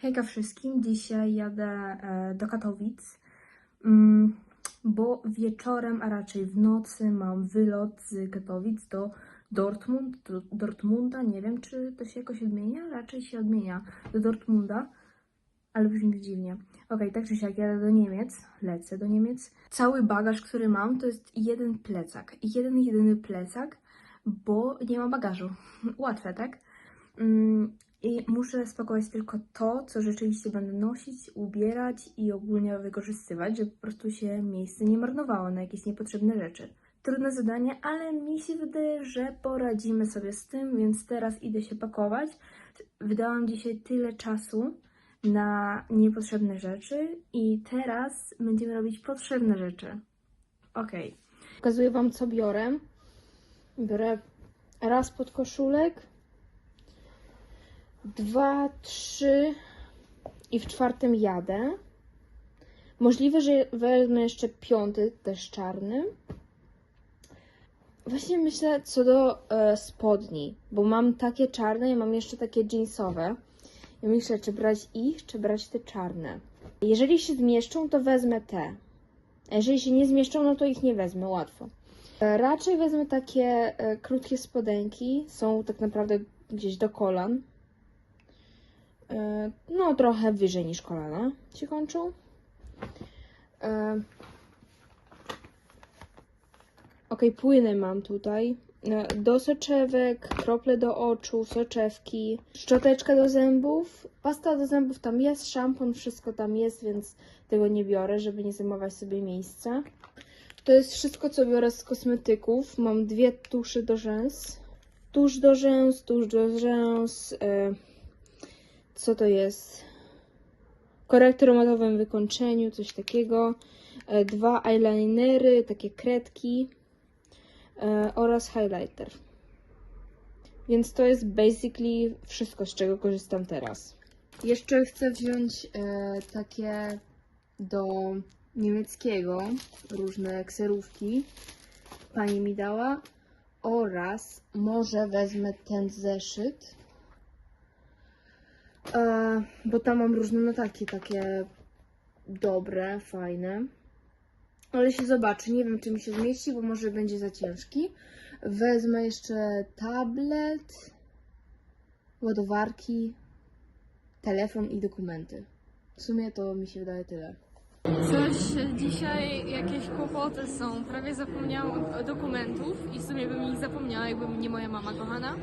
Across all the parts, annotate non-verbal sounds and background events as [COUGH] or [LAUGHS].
Hejka wszystkim, dzisiaj jadę e, do Katowic, mm, bo wieczorem, a raczej w nocy mam wylot z Katowic do Dortmund, do Dortmunda, nie wiem czy to się jakoś odmienia, raczej się odmienia do Dortmunda, ale brzmi dziwnie. Okej, tak czy siak jadę do Niemiec, lecę do Niemiec. Cały bagaż, który mam, to jest jeden plecak, jeden jedyny plecak, bo nie mam bagażu. [LAUGHS] Łatwe, tak? I muszę spakować tylko to, co rzeczywiście będę nosić, ubierać i ogólnie wykorzystywać, żeby po prostu się miejsce nie marnowało na jakieś niepotrzebne rzeczy. Trudne zadanie, ale mi się wydaje, że poradzimy sobie z tym, więc teraz idę się pakować. Wydałam dzisiaj tyle czasu na niepotrzebne rzeczy i teraz będziemy robić potrzebne rzeczy. Ok. Pokazuję Wam, co biorę. Biorę raz pod koszulek, dwa, trzy i w czwartym jadę. Możliwe, że wezmę jeszcze piąty, też czarny. Właśnie myślę co do e, spodni, bo mam takie czarne i mam jeszcze takie jeansowe. I myślę, czy brać ich, czy brać te czarne. Jeżeli się zmieszczą, to wezmę te. A jeżeli się nie zmieszczą, no to ich nie wezmę, łatwo. E, Raczej wezmę takie e, krótkie spodenki. Są tak naprawdę gdzieś do kolan. E, No, trochę wyżej niż kolana się kończą. E, Ok, płyny mam tutaj. E, Do soczewek, krople do oczu, soczewki, szczoteczka do zębów, pasta do zębów tam jest, szampon, wszystko tam jest, więc tego nie biorę, żeby nie zajmować sobie miejsca. To jest wszystko, co biorę z kosmetyków. Mam dwie tusze do rzęs. Tusz do rzęs, tusz do rzęs. Co to jest? Korektor o matowym wykończeniu, coś takiego. E, dwa eyelinery, takie kredki e, oraz highlighter. Więc to jest basically wszystko, z czego korzystam teraz. Jeszcze chcę wziąć e, takie do niemieckiego, różne kserówki. Pani mi dała. Oraz może wezmę ten zeszyt. E, bo tam mam różne notatki takie dobre, fajne. Ale się zobaczy. Nie wiem, czy mi się zmieści, bo może będzie za ciężki. Wezmę jeszcze tablet, ładowarki, telefon i dokumenty. W sumie to mi się wydaje tyle. Coś dzisiaj jakieś kłopoty są. Prawie zapomniałam dokumentów i w sumie bym ich zapomniała, jakby nie moja mama kochana.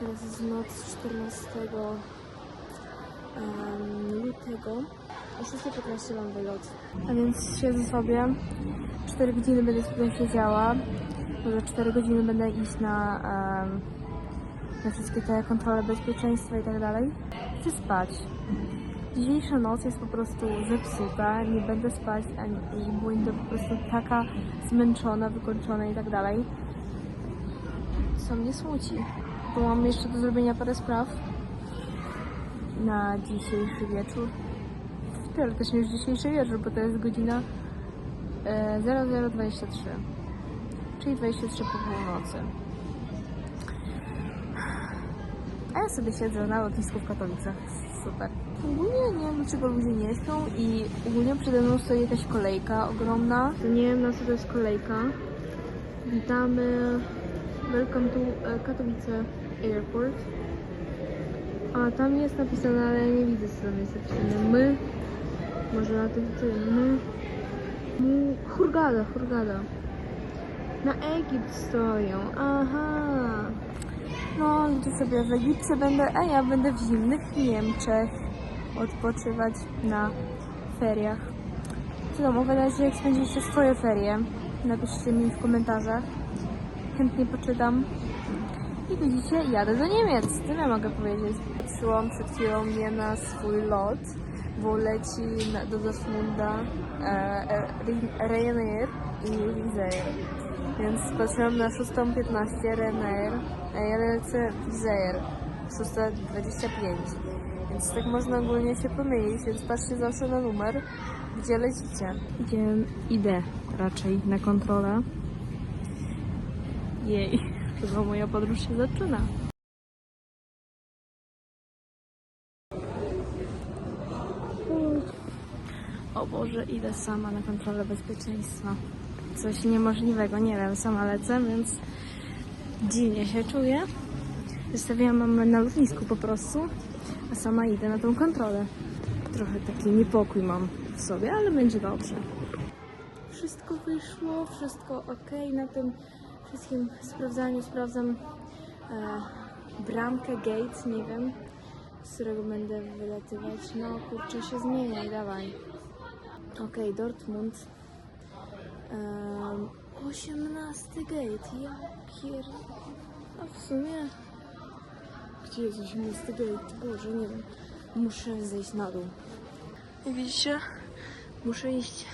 Teraz jest noc 14 em, lutego. O 6.15 mam wylot. A więc siedzę sobie. 4 godziny będę sobie siedziała. Może 4 godziny będę iść na, na wszystkie te kontrole bezpieczeństwa i tak dalej. Chcę spać. Dzisiejsza noc jest po prostu zepsuta. Nie będę spać, ani bo będę po prostu taka zmęczona, wykończona i tak dalej. Co mnie smuci bo mam jeszcze do zrobienia parę spraw na dzisiejszy wieczór. Teoretycznie już dzisiejszy wieczór, bo to jest godzina e, 0023, czyli 23 po północy. A ja sobie siedzę na lotnisku w Katowicach. Super. Ogólnie nie wiem, dlaczego ludzie nie śpią i ogólnie przede mną stoi jakaś kolejka ogromna. Nie wiem, na co to jest kolejka. Witamy. Welcome to e, Katowice Airport. A tam jest napisane, ale ja nie widzę co tam jest napisane. My. Może na tym tym. My. Mu. Hurgada, Hurgada. Na Egipt stoją. Aha. No, ludzie sobie w Egipcie będę, a ja będę w zimnych Niemczech odpoczywać na feriach. Co tam, opowiadajcie jak spędziliście swoje ferie. Napiszcie mi w komentarzach chętnie poczytam. I widzicie, jadę do Niemiec. Tyle mogę powiedzieć. Patrzyłam przed chwilą nie na swój lot, bo leci do Dortmunda e, e, Ryanair i Wizz Air. Więc patrzyłam na 6.15 Ryanair, a ja lecę Wizz Air 6.25. Więc tak można ogólnie się pomylić, więc patrzcie zawsze na numer, gdzie lecicie. Idzie, idę raczej na kontrolę. Jej, chyba moja podróż się zaczyna. O Boże, idę sama na kontrolę bezpieczeństwa. Coś niemożliwego, nie wiem, sama lecę, więc dziwnie się czuję. Zostawiłam mamę na lotnisku po prostu, a sama idę na tą kontrolę. Trochę taki niepokój mam w sobie, ale będzie dobrze. Wszystko wyszło, wszystko ok. Na tym wszystkim sprawdzaniu sprawdzam e, bramkę, gate, nie wiem, z którego będę wylatywać. No kurczę, się zmieniaj, dawaj. Okej, Dortmund. Um, 18 gate, ja pier... A w sumie... Gdzie jest 18 gate? Boże, nie wiem. Muszę zejść na dół. Widzicie? Muszę iść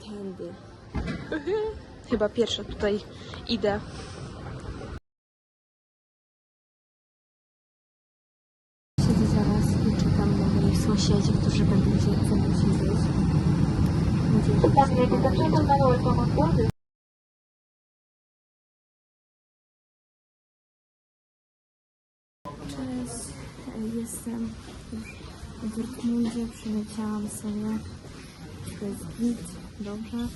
tędy. [LAUGHS] Chyba pierwsza tutaj idę. Siedzę zaraz i czekam na moich sąsiedzi, którzy będą się ze mną się Cześć, jestem w Dortmundzie, przyleciałam sobie. To jest git, dobrze.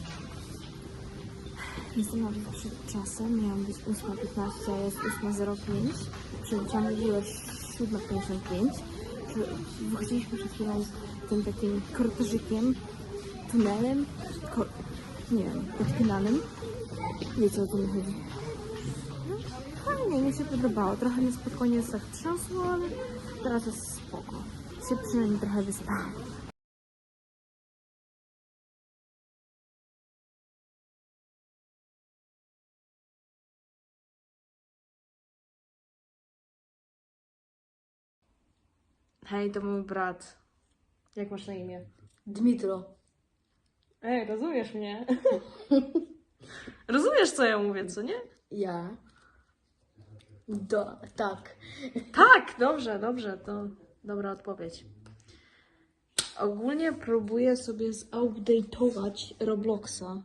Jestem nawet przed czasem, miałam być 8.15, a jest 8.05. Przyleciałam w ogóle 7.55. Przy- Wychodziliśmy przed chwilą tym takim korteżykiem, tunelem, ko- nie wiem, podpinanym. Wiecie o co mi chodzi. No, fajnie, mi się podobało. Trochę mnie spokojnie zatrząsło, ale teraz jest spoko. Się przynajmniej trochę wyspałam. Hej, to mój brat. Jak masz na imię? Dmitro. Ej, rozumiesz mnie? [LAUGHS] rozumiesz, co ja mówię, co nie? Ja. Do, tak. Tak, dobrze, dobrze, to dobra odpowiedź. Ogólnie próbuję sobie zupdate'ować Robloxa,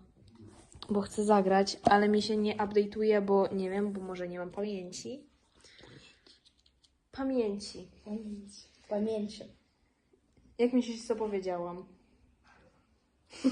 bo chcę zagrać, ale mi się nie update'uje, bo nie wiem, bo może nie mam pamięci. Pamięci. Pamięć. Jak myślisz, co powiedziałam? [LAUGHS]